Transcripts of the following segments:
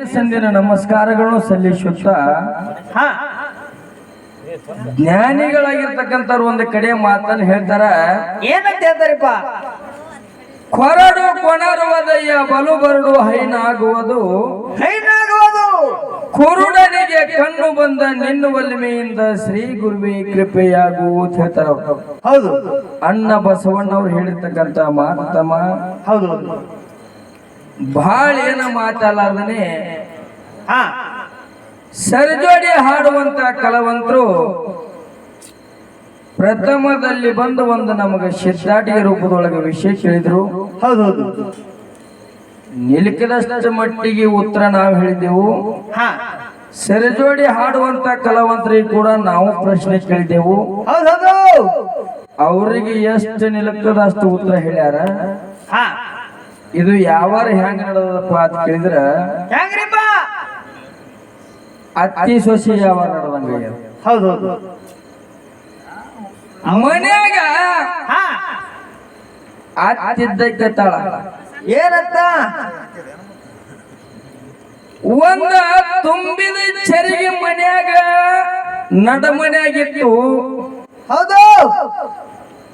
ಸಂದಿನ ನಮಸ್ಕಾರಗಳು ಸಲ್ಲಿಸುತ್ತಾ ಜ್ಞಾನಿಗಳಾಗಿರ್ತಕ್ಕಂಥವ್ರು ಒಂದು ಕಡೆ ಮಾತನ್ನು ಹೇಳ್ತಾರ. ಏನಂತ ಹೇಳ್ತಾರಪ್ಪ? ಕೊರಡು ಕೊಣರುವುದಯ್ಯ ಬಲು ಬರಡು ಹೈನಾಗುವುದು. ಹೈನಾಗುವುದು. ಕುರುಡನಿಗೆ ಕಣ್ಣು ಬಂದ ನಿನ್ನ ವಲ್ಮೆಯಿಂದ ಶ್ರೀ ಗುರುವಿ ಕೃಪೆಯಾಗುವುದು ಹೇಳ್ತಾರ ಅವ್ರು. ಹೌದು. ಅಣ್ಣ ಬಸವಣ್ಣವ್ರು ಹೇಳಿರ್ತಕ್ಕಂಥ ಮಾತಮ್ಮ. ಹೌದು. ಬಹಳ ಏನ ಮಾತಲ್ಲಾರ್ದನೆ ಹಾ. ಸರ್ಜೋಡಿ ಹಾಡುವಂತ ಕಲಾವಂತರು ಪ್ರಥಮದಲ್ಲಿ ಬಂದು ಒಂದು ನಮಗೆ ಸಿದ್ಧಾಟಿಗೆ ರೂಪದೊಳಗೆ ವಿಶೇಷ ಹೇಳಿದ್ರು ಹೌದು ಹೌದು ನಿಲುಕಿದಷ್ಟು ಮಟ್ಟಿಗೆ ಉತ್ತರ ನಾವು ಹೇಳಿದೆವು ಸರಿಜೋಡಿ ಸೆರಜೋಡಿ ಹಾಡುವಂತ ಕಲಾವಂತರಿಗೆ ಕೂಡ ನಾವು ಪ್ರಶ್ನೆ ಕೇಳಿದೆವು ಅವರಿಗೆ ಎಷ್ಟು ನಿಲುಕದ ಅಷ್ಟು ಉತ್ತರ ಹೇಳ್ಯಾರ? ಹಾ. ಇದು ಯಾವಾರ ಹೆಂಗ್ ನಡೆದಪ್ಪ ಅಂತ ಕೇಳಿದ್ರ ಹೆಂಗ್ರಿಪ್ಪ? ಅತ್ತಿ ಸೊಸಿ ಯಾವಾರ ನಡೆದಂಗ ಹೌದು ಹೌದು. ಮನ್ಯಾಗ ಅತ್ತಿದ್ದಕ್ಕೆ ತಾಳ ಏನಂತ ಒಂದ ತುಂಬಿದ ಚರಿಗೆ ಮನ್ಯಾಗ ನಡ ಮನ್ಯಾಗಿತ್ತು ಹೌದು.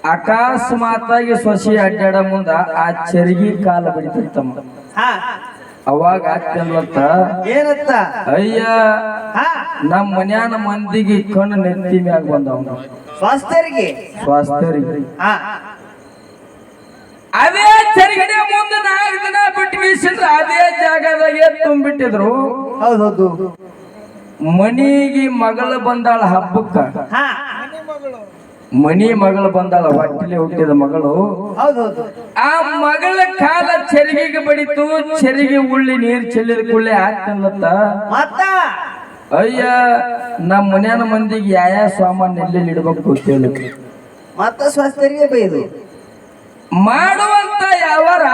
ಅಕಸ್ಮಾತಾಗಿ ಸೊಸಿ ಅಡ್ಡಾಡ ಮುಂದ ಆ ಚರಿಗಿ ಕಾಲ ಬಿಡ್ತಿತ್ತಮ್ಮ. ಹಾ. ಅವಾಗ ಆಗ್ತಲ್ವತ್ತ ಏನತ್ತ? ಅಯ್ಯ ಹಾ. ನಮ್ಮ ಮನ್ಯಾನ ಮಂದಿಗೆ ಕಣ್ಣು ನೆತ್ತಿ ಮ್ಯಾಗ ಬಂದವನು. ಸ್ವಾಸ್ಥ್ಯರಿಗೆ? ಸ್ವಾಸ್ಥ್ಯರಿಗೆ. ಹಾ. ಅದೇ ಚರಿಗಡೆ ಮುಂದೆ ನಾಲ್ಕು ದಿನ ಬಿಟ್ಟು ಬೀಸಿದ್ರ ಅದೇ ಜಾಗದಾಗೆ ತುಂಬಿಟ್ಟಿದ್ರು. ಹೌದೌದು. ಹೌದು ಮನಿಗೆ ಮಗಳು ಬಂದಾಳ ಹಬ್ಬಕ್ಕ. ಹಾ. ಮನಿ ಮಗಳು ಬಂದಾಳ ಹೊಟ್ಟಿಲೆ ಹುಟ್ಟಿದ ಮಗಳು. ಆ ಮಗಳ ಕಾಲ ಚೆರಿಗೆಗೆ ಬಡಿತು ಚೆರಿಗೆ ಉಳ್ಳಿ ನೀರ್ ಚೆಲ್ಲಿದ ಕುಳ್ಳೆ ಆಗ್ತಂದತ್ತ ಮತ್ತ? ಅಯ್ಯ ನಮ್ಮ ಮನ್ಯಾನ ಮಂದಿಗೆ ಯಾವ ಸಾಮಾನ್ ಎಲ್ಲಿ ಇಡ್ಬೇಕು ಅಂತೇಳಿ ಮತ್ತ ಸ್ವಸ್ಥರಿಗೆ ಬೈದು. ಮಾಡುವಂತ ಯಾವಾರ?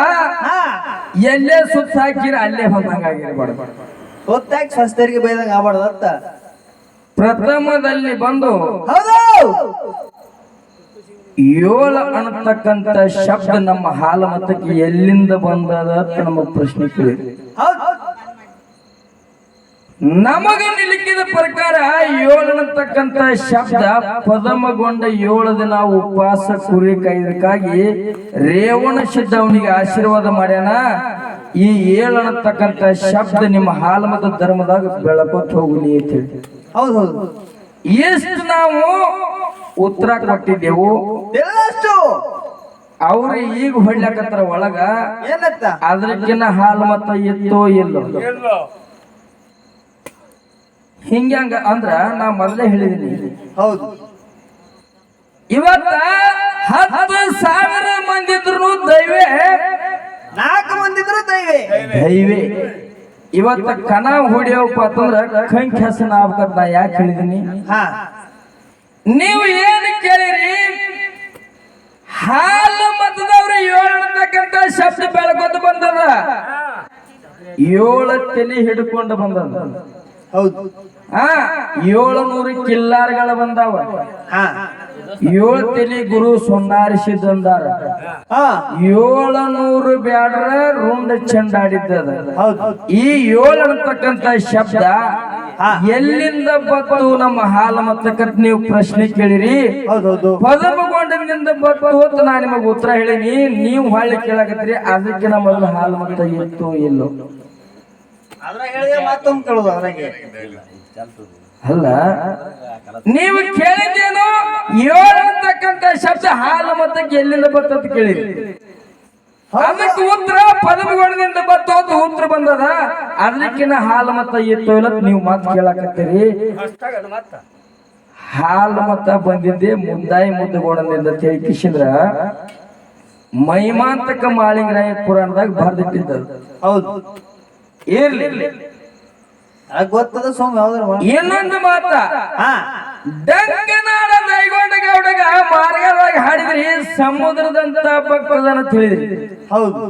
ಎಲ್ಲೇ ಸುತ್ತ ಹಾಕಿರ ಅಲ್ಲೇ ಬಂದಂಗಾಗಿರ್ಬಾರ್ದು ಗೊತ್ತಾಗಿ ಸ್ವಸ್ಥರಿಗೆ ಬೈದಂಗ ಆಗ್ಬಾರ್ದಂತ ಪ್ರಥಮದಲ್ಲಿ ಬಂದು ಹೌದು. ಏಳು ಅನ್ನತಕ್ಕಂತ ಶಬ್ದ ನಮ್ಮ ಹಾಲ ಮತಕ್ಕೆ ಎಲ್ಲಿಂದ ಬಂದದ ಅಂತ ನಮಗೆ ಪ್ರಶ್ನೆ ಕೇಳಿ. ನಮಗ ನಿಲುಕಿದ ಪ್ರಕಾರ ಏಳು ಅನ್ನತಕ್ಕಂತ ಶಬ್ದ ಪದಮಗೊಂಡ ಏಳು ದಿನ ಉಪವಾಸ ಕುರಿ ಕೈದಕ್ಕಾಗಿ ರೇವಣ ಸಿದ್ಧ ಅವನಿಗೆ ಆಶೀರ್ವಾದ ಮಾಡ್ಯಾನ. ಈ ಏಳು ಅನ್ನತಕ್ಕಂತ ಶಬ್ದ ನಿಮ್ಮ ಹಾಲಮತ ಧರ್ಮದಾಗ ಬೆಳಕೋತ್ ಹೋಗಲಿ ಅಂತ ಹೇಳಿ. ಹೌದು ಹೌದು. ಎಷ್ಟು ನಾವು ಉತ್ತರ ಕೊಟ್ಟಿದ್ದೆವು. ಎಲ್ಲಷ್ಟು? ಅವ್ರು ಈಗ ಹೊಡ್ಲಕತ್ತಾರ ಒಳಗ. ಏನತ್ತ? ಅದ್ರಕ್ಕಿನ್ನ ಹಾಲು ಮತ್ತ ಎತ್ತೋ ಇಲ್ಲೋ. ಹಿಂಗ್ಯಾಂಗ ಅಂದ್ರ ನಾ ಮೊದಲೇ ಹೇಳಿದೀನಿ. ಹೌದು. ಇವತ್ತ ಹತ್ತು ಸಾವಿರ ಮಂದಿ ಇದ್ರು ದೈವೇ. ನಾಲ್ಕು ಮಂದಿ ಇದ್ರು ದೈವೆ. ದೈವೇ. ಇವತ್ತ ಕನ ಹೊಡಿಯವಪ್ಪ ಅಂತಂದ್ರ ಕಂಕ್ಯಾಸನ ಹೆಸನ ಆಗ್ಬೇಕಂತ ನಾ ಯಾಕೆ ಹೇಳಿದೀನಿ? ಹಾ. ನೀವು ಏನು ಕೇಳಿರಿ? ಹಾಲು ಮತದವ್ರ ಏಳು ಅಂತಕ್ಕಂತ ಶಬ್ದ ಬೆಳಕೊಂತ ಬಂದದ. ಏಳು ತಲೆ ಹಿಡ್ಕೊಂಡು ಬಂದದ. ಹೌದು. ಆ ಏಳು ನೂರು ಕಿಲ್ಲಾರ್ಗಳು ಬಂದಾವ. ಹಾ. ಏಳು ತಲೆ ಗುರು ಸುಂದಾರಿಸಿದಂದಾರ ಹಾ. ಏಳು ನೂರು ಬ್ಯಾಡ್ರ ರುಂಡ ಚೆಂಡಾಡಿದ್ದದ. ಹೌದು. ಈ ಏಳು ಅಂತಕ್ಕಂತ ಶಬ್ದ ಹಾ. ಎಲ್ಲಿಂದ ಬತ್ತು ನಮ್ಮ ಹಾಲ ಮತ್ತಕ್ಕಂತ ನೀವು ಪ್ರಶ್ನೆ ಕೇಳಿರಿ? ಬತ್ತು ಪದಮಗೊಂಡನಿಂದ ಬಂತು ಅಂತ ನಾ ನಿಮಗ ಉತ್ತರ ಹೇಳಿನಿ. ನೀವು ಹೊಳ್ಳಿ ಕೇಳಾಕತ್ರಿ ಅದಕ್ಕೆ ನಮ್ಮ ಮೊದಲು ಹಾಲು ಮತ್ತ ಇತ್ತು ಇಲ್ಲೋ. ಅಲ್ಲ ನೀವು ಕೇಳಿದ್ದೇನು ಏಳು ಅಂತಕ್ಕಂತ ಶಬ್ದ ಹಾಲು ಮತ್ತಕ್ಕೆ ಎಲ್ಲಿಂದ ಬರ್ತಂತ ಕೇಳಿರಿ. ಅದಕ್ಕೆ ಉತ್ತರ ಪದವಿಗಳಿಂದ ಬತ್ತೋದು ಉತ್ತರ ಬಂದದ. ಅದಕ್ಕಿನ ಹಾಲು ಮತ್ತ ಇತ್ತು ಇಲ್ಲ ನೀವು ಮಾತು ಕೇಳಕತ್ತೀರಿ. ಹಾಲು ಮತ ಬಂದಿದ್ದೆ ಮುಂದಾಯಿ ಮುದ್ದಗೋಡನಿಂದ ತಿಳಿ ಕಿಶಿಂದ್ರ. ಮೈಮಾಂತಕ ಮಾಳಿಂಗರಾಯ ಪುರಾಣದಾಗ ಬರ್ದಿಟ್ಟಿದ್ದ ಹೌದು. ಇರ್ಲಿ. ಗೊತ್ತದ ಸೋಮ ಇನ್ನೊಂದು ಮಾತ. ದೈಗೊಂಡ ಗೌಡಗ ಮಾರ್ಗದಾಗ ಹಾಡಿದ್ರಿ ಸಮುದ್ರದಂತ ಭಕ್ತದನ್ನ ತಿಳಿದ್ರಿ. ಹೌದು.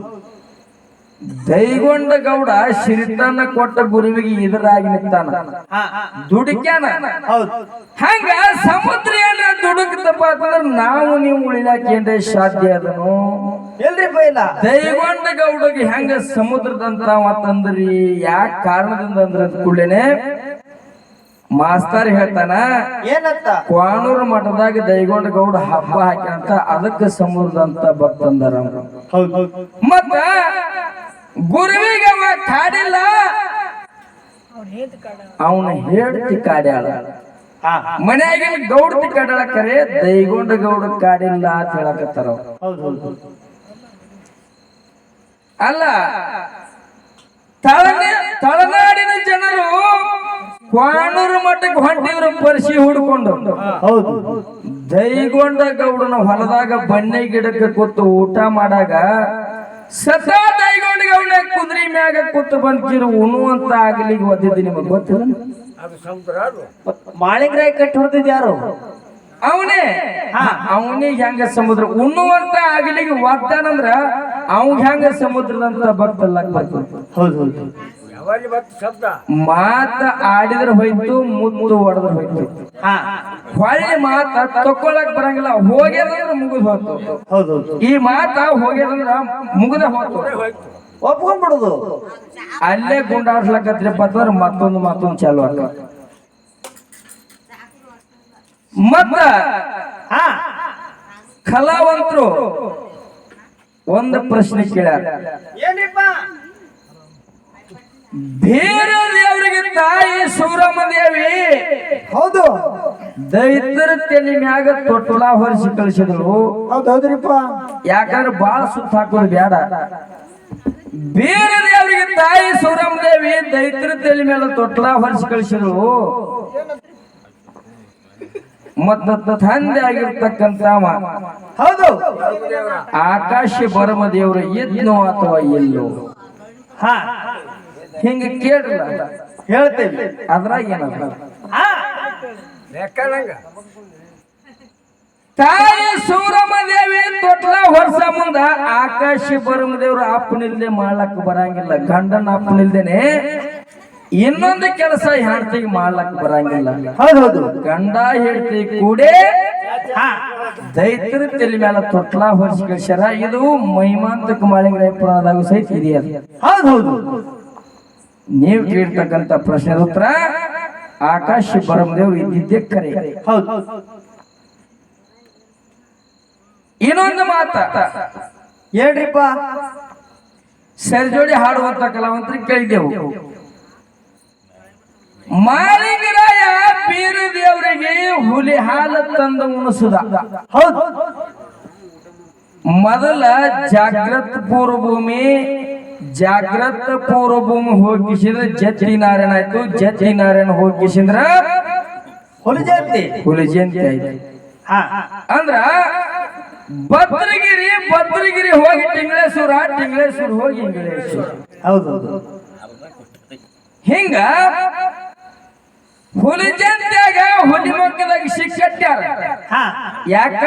ದೈಗೊಂಡ ಗೌಡ ಸಿರಿತನ ಕೊಟ್ಟ ಗುರುವಿಗೆ ಇದರಾಗಿ ನಿಂತಾನ. ದುಡುಕ್ಯಾನ? ಹೌದು. ಹಂಗ ಸಮುದ್ರ ಏನ ದುಡುಕ್ತಪ್ಪ ಅಂತಂದ್ರೆ ನಾವು ನೀವು ಉಳಿಲಾಕ ಏನ್ರ ಸಾಧ್ಯ ಅದನು ಎಲ್ರಿ ದೈಗೊಂಡ ಗೌಡಗೆ ಹೆಂಗ ಸಮುದ್ರದಂತ ಮತ್ತಂದ್ರಿ ಯಾಕ ಕಾರಣದಿಂದ ಅಂದ್ರ ಕೂಡಲೇನೆ ಮಾಸ್ತರ್ ಹೇಳ್ತಾನ ಏನಂತ? ಕ್ವಾಣೂರು ಮಠದಾಗ ದೈಗೊಂಡ ಗೌಡ ಹಬ್ಬ ಹಾಕ್ಯಂತ ಅದಕ್ಕೆ ಸಮುದ್ರದಂತ ಭಕ್ತಂದರ ಮತ್ತ ಗುರುವಿಗೆ ಅವ ಕಾಡಿಲ್ಲ ಅವನ ಹೇಳ್ತಿ ಕಾಡ್ಯಾಳ. ಮನೆಯಾಗಿನ ಗೌಡ ಗೌಡ್ತಿ ಕಾಡ್ಯಾಳ ಕರೆ ದೈಗೊಂಡ ಗೌಡ ಕಾಡಿಲ್ಲ ಅಂತ ಹೇಳಕತ್ತಾರ ಅಲ್ಲ ತಳನೆ ತಳನಾಡಿನ ಜನರು ಕ್ವಾಣೂರು ಮಠಕ್ಕೆ ಹೊಂಟಿದ್ರು ಪರಿಸಿ ಹುಡ್ಕೊಂಡು. ಹೌದು. ದೈಗೊಂಡ ಗೌಡನ ಹೊಲದಾಗ ಬನ್ನಿ ಗಿಡಕ್ಕೆ ಕೂತು ಊಟ ಮಾಡಾಗ ಸತಾ ದೈಗೊಂಡ ಗೌಡ ಕುದುರೆ ಮ್ಯಾಗ ಕೂತು ಬಂದಿರು ಉಣ್ಣುವಂತ ಆಗಲಿಗೆ ಒದ್ದಿದ್ದು ನಿಮಗೆ ಗೊತ್ತಿಲ್ಲ? ಮಾಳಿಗ್ರಾಯಿ ಕಟ್ಟಿ ಹೊಡ್ತಿದ್ ಯಾರು? ಅವನೇ. ಅವನಿಗೆ ಹೆಂಗ ಸಮುದ್ರ. ಉಣ್ಣುವಂತ ಆಗಲಿಗೆ ಒದ್ದಾನಂದ್ರ ಅವ್ನ್ ಹೆಂಗ ಸಮುದ್ರದಂತ ಭಕ್ತಲ್ಲ ಹೌದು ಹೌದು. ಮಾತ ಆಡಿದ್ರೆ ಹೋಯ್ತು ಮುದ್ದು ಹೊಡೆದ್ರೆ ಹೋಯ್ತು. ಹಾ. ಹೊಳ್ಳಿ ಮಾತ ತಕ್ಕೊಳಕ್ ಬರಂಗಿಲ್ಲ ಹೋಗ್ಯದಂದ್ರೆ ಮುಗಿದ್ ಹೋಯ್ತು ಹೌದು. ಹೌದು ಈ ಮಾತ ಹೋಗ್ಯದಂದ್ರ ಮುಗಿದ ಹೋಯ್ತು. ಒಪ್ಕೊಂಡ್ಬಿಡುದು. ಅಲ್ಲೇ ಗುಂಡಾಡ್ಸ್ಲಕತ್ರಿಪ್ಪ ಅಂದ್ರೆ ಮತ್ತೊಂದು ಮತ್ತೊಂದು ಚಾಲು ಆಕ ಮತ್ತ ಹಾ. ಕಲಾವಂತರು ಒಂದು ಪ್ರಶ್ನೆ ಕೇಳ್ಯಾರ. ಏನಿಪ್ಪ? ಬೇರೆ ದೇವರಿಗೆ ತಾಯಿ ಸೂರಮ್ಮ ದೇವಿ. ಹೌದು. ದೈತರ ತಲೆ ಮ್ಯಾಗ ತೊಟ್ಟಲ ಹೊರಿಸಿ ಕಳಿಸಿದ್ರು. ಹೌದು ಹೌದ್ರಿಪ್ಪ. ಯಾಕಂದ್ರೆ ಬಾಳ ಸುತ್ತ ಹಾಕೋದು ಬೇಡ. ಬೇರೆ ದೇವರಿಗೆ ತಾಯಿ ಸೂರಮ್ಮ ದೇವಿ ದೈತರ ತಲೆ ಮೇಲೆ ತೊಟ್ಟುಲ ಹೊರಿಸಿ ಕಳಿಸಿದ್ರು. ಮತ್ತ ತಂದೆ ಆಗಿರ್ತಕ್ಕಂತ ಹೌದು. ಆಕಾಶ ಬರಮ ದೇವರು ಎದ್ನೋ ಅಥವಾ ಎಲ್ಲೋ ಹಾ. ಹಿಂಗ ಕೇಳ್ರಲ್ಲ ಹೇಳ್ತೇವೆ. ಅದ್ರಾಗ ಏನದ ತಾಯಿ ಸೂರಮ್ಮ ದೇವಿ ತೊಟ್ಲ ವರ್ಷ ಮುಂದ ಆಕಾಶಿ ಬರಮ ದೇವ್ರು ಅಪ್ಪನಿಲ್ದೆ ಮಾಡ್ಲಕ್ ಬರಂಗಿಲ್ಲ. ಗಂಡನ ಅಪ್ಪನಿಲ್ದೇನೆ ಇನ್ನೊಂದು ಕೆಲಸ ಹೆಂಡತಿಗೆ ಮಾಡ್ಲಕ್ ಬರಂಗಿಲ್ಲ. ಹೌದು ಗಂಡ ಹೇಳ್ತಿ ಕೂಡೇ ದೈತ್ರ ತಲೆ ಮೇಲೆ ತೊಟ್ಲ ಹೊರಿಸಿ ಕಳ್ಸ್ಯಾರ. ಇದು ಮೈಮಾಂತಕ ಮಾಳಿಂಗರಾಯ ಪುರಾಣದಾಗ ಸಹಿತ ಇದೆಯದು ಹೌದು ಹೌದು. ನೀವು ಕೇಳ್ತಕ್ಕಂತ ಪ್ರಶ್ನೆ ಉತ್ತರ ಆಕಾಶ ಬರಮದೇವ್ರು ಇದ್ದಿದ್ದೇ ಕರೆ. ಹೌದು. ಇನ್ನೊಂದು ಮಾತ. ಹೇಳ್ರಿಪ್ಪ. ಸರಿಜೋಡಿ ಹಾಡುವಂತ ಕಲಾವಂತರಿಗೆ ಕೇಳಿದೆವು ಮಾಳಿಂಗರಾಯ ಪೀರು ದೇವರಿಗೆ ಹುಲಿ ಹಾಲ ತಂದ ಉಣಿಸುದ. ಹೌದು. ಮೊದಲ ಜಾಗ್ರತ್ ಪೂರ್ವ ಭೂಮಿ ಜಾಗ್ರತ್ ಪೂರ್ವಭೂಮಿ ಹೋಗಿಸಿದ್ರೆ ಜತಿ ನಾರಾಯಣ ಆಯ್ತು ಜತಿ ನಾರಾಯಣ ಹೋಗಿಸಿದ್ರ ಹುಲಿ ಜಯಂತಿ ಹುಲಿ ಜಯಂತಿ ಆಯ್ತು. ಅಂದ್ರ ಭದ್ರಗಿರಿ ಭದ್ರಗಿರಿ ಹೋಗಿ ತಿಂಗಳೇಶ್ವರ ತಿಂಗಳೇಶ್ವರ ಹೋಗಿ ಇಂಗಳೇಶ್ವರ. ಹೌದು. ಹಿಂಗ ಹುಲಿ ಜಯಂತ್ಯಾಗ ಹುಲಿ ಮಕ್ಕದಾಗ ಶಿಕ್ಷಟ್ಯಾರ ಹಾ. ಯಾಕ?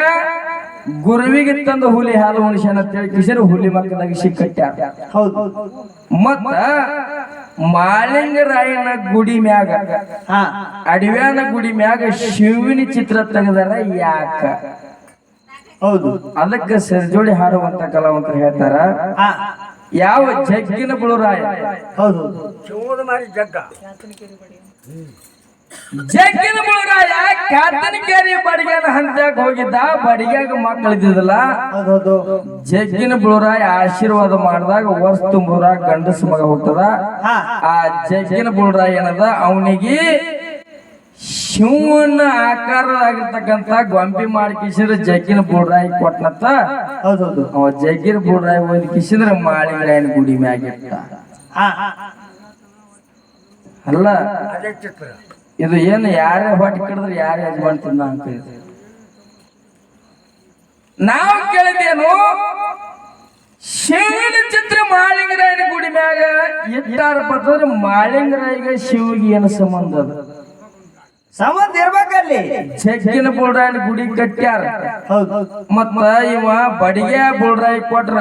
ಗುರುವಿಗೆ ತಂದು ಹುಲಿ ಹಾಲು ಮನುಷ್ಯನ ಅಂತ ಹೇಳಿ ಕಿಶರು ಹುಲಿ ಮಕ್ಕಳಾಗಿ ಸಿಕ್ಕಟ್ಟ ಹೌದು. ಮತ್ತ ಮಾಳಿಂಗರಾಯನ ಗುಡಿ ಮ್ಯಾಗ ಅಡವ್ಯಾನ ಗುಡಿ ಮ್ಯಾಗ ಶಿವಿನ ಚಿತ್ರ ತೆಗೆದಾರ ಯಾಕ? ಹೌದು. ಅದಕ್ಕೆ ಸರ್ಜೋಡಿ ಹಾಡುವಂತ ಕಲಾವಂತರು ಹೇಳ್ತಾರ ಯಾವ ಜಗ್ಗಿನ ಬುಳುರಾಯ? ಹೌದು. ಜಗ್ಗಿನ ಬುಳುರಾಯ ಕ್ಯಾತನಕೇರಿ ಬಡಿಗೆನ ಹಂತ್ಯಾಗ ಹೋಗಿದ್ದ? ಬಡಿಗೆಗ ಮಕ್ಕಳಿದ್ದಿಲ್ಲ ಇದ್ದಿದ್ದಲ್ಲ. ಹೌದು ಹೌದು ಜಗ್ಗಿನ ಬುಳುರಾಯ ಆಶೀರ್ವಾದ ಮಾಡಿದಾಗ ವರ್ಷ ತುಂಬುರ ಗಂಡಸ ಮಗ ಹುಟ್ಟದ. ಹಾ. ಆ ಜಗ್ಗಿನ ಬುಳುರಾಯ ಏನದ? ಅವನಿಗೆ ಶಿವನ ಆಕಾರದಾಗಿರ್ತಕ್ಕಂತ ಗೊಂಬಿ ಮಾಡಿ ಕಿಸಿದ್ರೆ ಜಗ್ಗಿನ ಬುಡ್ರಾಯಿ ಕೊಟ್ಟನತ್ತ ಹೌದು ಹೌದು ಅವ ಜಗ್ಗಿನ ಬುಡ್ರಾಯಿ ಓದಿ ಕಿಸಿದ್ರೆ ಮಾಳಿಂಗರಾಯನ ಗುಡಿ ಮ್ಯಾಗಿಟ್ಟ ಹಾ. ಅಲ್ಲ. ಇದು ಏನು ಯಾರೇ ಹೊಟ್ಟೆ ಕಡಿದ್ರೆ ಯಾರು ಯಜಮಾನ್ ತಿನ್ನ ಅಂತ ಇದೆ. ನಾವು ಕೇಳಿದೇನು ಶಿವನ ಚಿತ್ರ ಮಾಳಿಂಗರಾಯನ ಗುಡಿ ಮ್ಯಾಗ ಇಟ್ಟಾರಪ್ಪ ಅಂತಂದ್ರೆ ಮಾಳಿಂಗರಾಯಿಗೆ ಶಿವಿಗೆ ಏನು ಸಂಬಂಧ ಅದ? ಸಂಬಂಧ ಇರ್ಬೇಕಲ್ಲಿ. ಚೆಕ್ಕಿನ ಬುಳ್ರಾಯನ ಗುಡಿ ಕಟ್ಟ್ಯಾರ. ಹೌದು ಮತ್ತ ಇವ ಬಡಿಗೆ ಬುಳ್ರಾಯಿ ಕೊಟ್ರ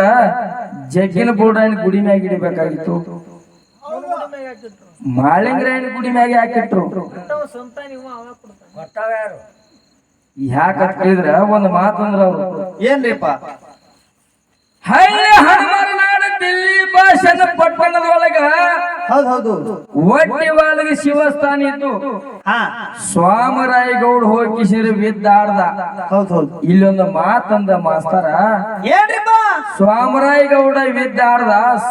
ಜಗ್ಗಿನ ಬೋರ್ಡಾಯಿನ ಗುಡಿ ಮ್ಯಾಗ ಇಡಬೇಕಾಗಿತ್ತು. ಮಾಳಿಂಗ್ರಾಯನ ಗುಡಿ ಮ್ಯಾಗೆ ಹಾಕಿಟ್ರು ಯಾಕೆ ಕೇಳಿದ್ರ ಒಂದು ಮಾತಂದ್ರ ಅವ್ರು. ಏನ್ರಿಪ್ಪ? ಹಳ್ಳಿ ಹನುಮರನಾಡ ದಿಲ್ಲಿ ಭಾಷಣ ಪಟ್ಟಣದೊಳಗ ಹೌದ್ ಹೌದು. ಒಟ್ಟಿ ಒಳಗೆ ಶಿವಸ್ಥಾನ ಇತ್ತು. ಹಾ. ಸ್ವಾಮರಾಯ ಗೌಡ ಹೋಗಿ ಸಿರಿ ಬಿದ್ದಾಡ್ದ ಇಲ್ಲೊಂದು ಮಾತಂದ ಮಾಸ್ತರ ಏನ್ರಿಪ್ಪ? ಸ್ವಾಮರಾಯ ಗೌಡ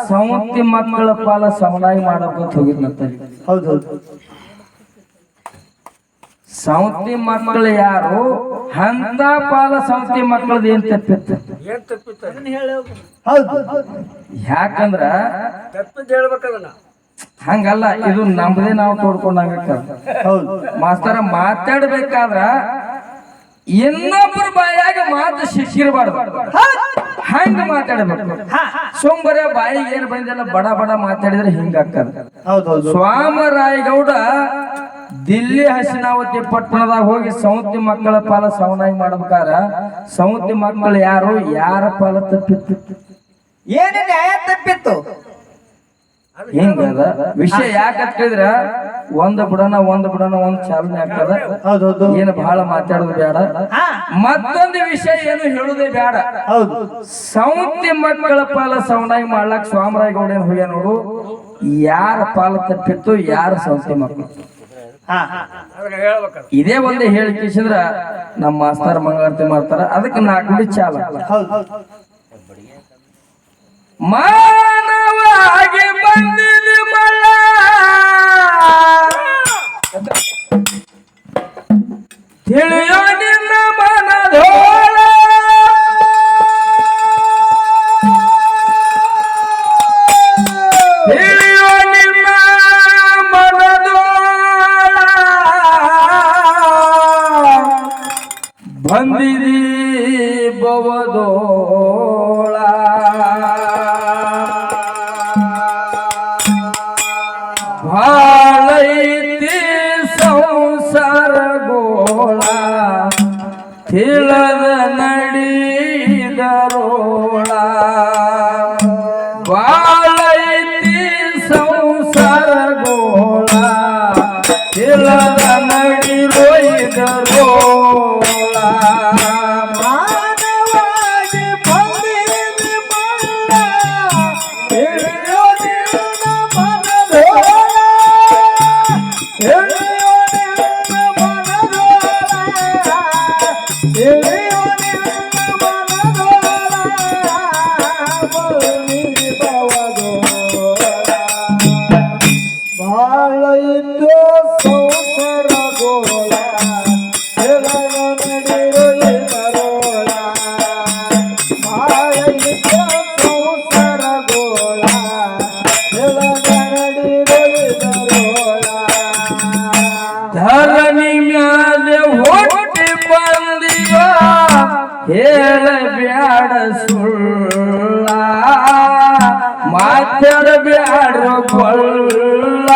ಸೌಂತಿ ಮಕ್ಕಳ ಪಾಲ ಸಮುದಾಯ ಮಾಡಬೇಕಂತ ಹೋಗಿದ್ನಂತ ಹೌದು ಹೌದು. ಸೌಂತಿ ಮಕ್ಕಳು ಯಾರು? ಹಂತ ಪಾಲ ಸೌಂತಿ ಮಕ್ಕಳದ ಏನ್ ತಪ್ಪಿತ್ತು ಹೌದು ಯಾಕಂದ್ರ ಹಂಗಲ್ಲ ಇದು ನಮ್ದೇ ನಾವು ತೋಡ್ಕೊಂಡಂಗ ಹೌದು. ಮಾಸ್ತರ ಮಾತಾಡ್ಬೇಕಾದ್ರ ಇನ್ನೊಬ್ಬರ ಬಾಯಾಗ ಮಾತು ಸಿಕ್ಕಿರಬಾರ್ದು ಹಂಗ ಮಾತಾಡ್ಬೇಕು ಸೋಮವಾರ ಬಾಯಿಗೆ ಏನ್ ಬಂದಿಲ್ಲ ಬಡ ಬಡ ಮಾತಾಡಿದ್ರೆ ಹಿಂಗ ಸ್ವಾಮರಾಯಗೌಡ ದಿಲ್ಲಿ ಹಸಿನಾವತಿ ಪಟ್ಟಣದಾಗ ಹೋಗಿ ಸೌತಿ ಮಕ್ಕಳ ಪಾಲ ಸವನಾಗಿ ಮಾಡ್ಬೇಕಾರ. ಸೌತಿ ಮಕ್ಕಳು ಯಾರು ಯಾರ ಪಾಲ ತಪ್ಪಿತ್ತು? ಏನೇ ನ್ಯಾಯ ತಪ್ಪಿತ್ತು? ಹಿಂಗದ ವಿಷಯ ಯಾಕಂತ ಕೇಳಿದ್ರ ಒಂದ್ ಬುಡನ ಒಂದ್ ಬುಡನ ಒಂದ್ ಚಾಲನೆ ಆಗ್ತದ. ಹೌದ್ ಹೌದು ಏನು ಬಹಳ ಮಾತಾಡೋದು ಬೇಡ. ಹಾ. ಮತ್ತೊಂದು ವಿಷಯ ಏನು ಹೇಳುದೇ ಬೇಡ. ಹೌದು. ಸೌತಿ ಮಕ್ಕಳ ಪಾಲ ಸೌಂಡಾಗಿ ಮಾಡ್ಲಾಕ್ ಸ್ವಾಮರಾಯ ಗೌಡ ಏನ್ ಹೋಗ್ಯ ನೋಡು. ಯಾರ ಪಾಲ ತಪ್ಪಿತ್ತು ಯಾರ ಸೌತಿ ಮಕ್ಕಳು. ಹಾ. ಇದೇ ಒಂದು ಹೇಳಿಕೆಸಿಂದ್ರ ನಮ್ಮ ಮಾಸ್ತರ್ ಮಂಗಳಾರತಿ ಮಾಡ್ತಾರ. ಅದಕ್ಕೆ ನಾಲ್ಕು ಚಾಲ. ಹೌದು. ಮಾನವಾಗಿ ಬಂದಿದೆ ಮಳ. ತಿಳಿಯೋ ಹೇಳ ಬ್ಯಾಡ ಸುಳ್ಳ ಮಾತಾಡಬ್ಯಾಡ ಕೊಳ್ಳ.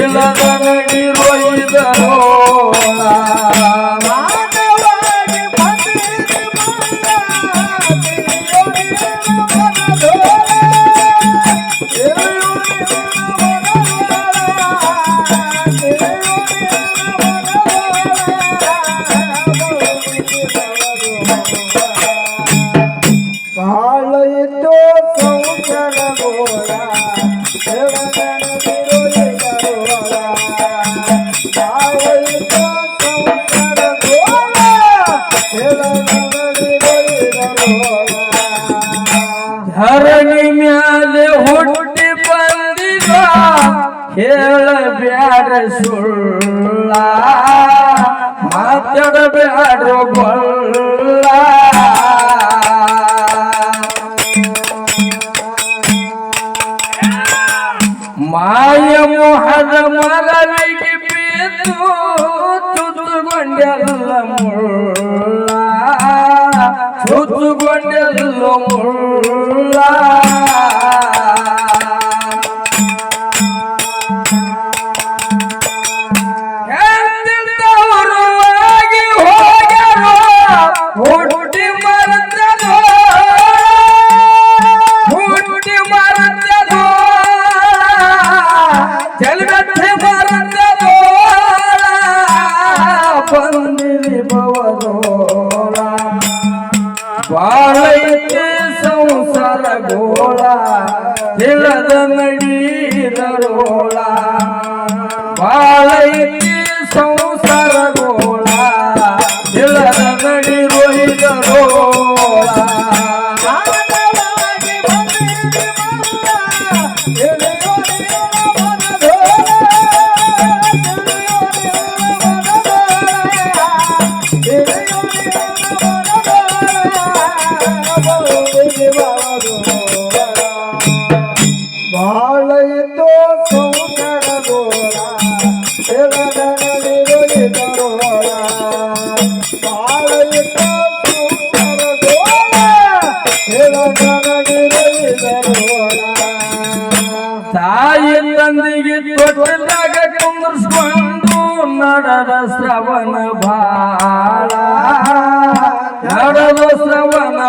ತಿಳದ ನಡಿರೋಯ್ದರೋಳ ಧರಣಿ ಮ್ಯಾಲೆ ಹುಟ್ಟಿ ಬಂದಿದ ಹೇಳ ಬ್ಯಾಡ ಸುಳ್ಳ. ಮಾತಾಡ ಬ್ಯಾಡ ಬಳ್ಳ. ಮಾಯ ಮೋಹದ ಮಗನಿಗೆ ಬಿದ್ದು ತುದುಗೊಂಡೆಲ್ಲ ಮುಳ್ಳ. ಹುತ್ತುಗೊಂಡಲು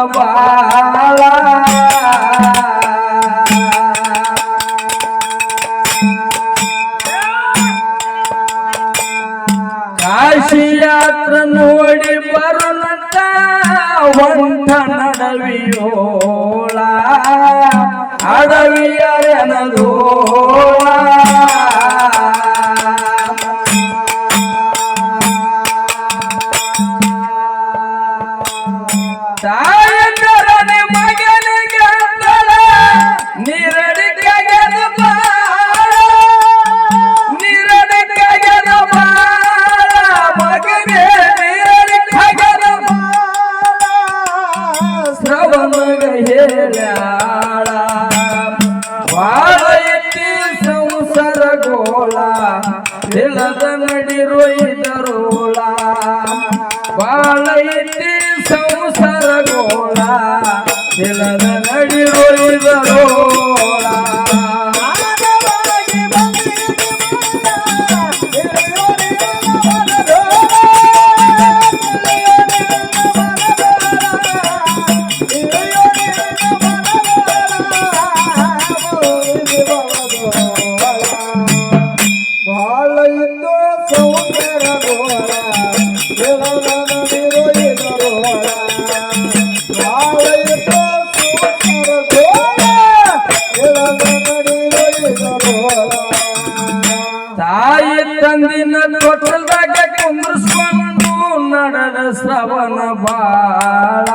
ಬಾಳ ಕಾಶಿ ಯಾತ್ರ ನೋಡಿ ಬರಲಂತ ವಂತ ನಡವಿಯೋಳ ಅಡವಿಯರೆನದೋಳ i'll ತಾಯಿ ತಂದಿನ ತೊಟ್ಟಲ್ದಾಗ ಕುಂದ್ರಸ್ಕೊಂಡು ನಡನ ಶ್ರವಣ ಬಾಳ.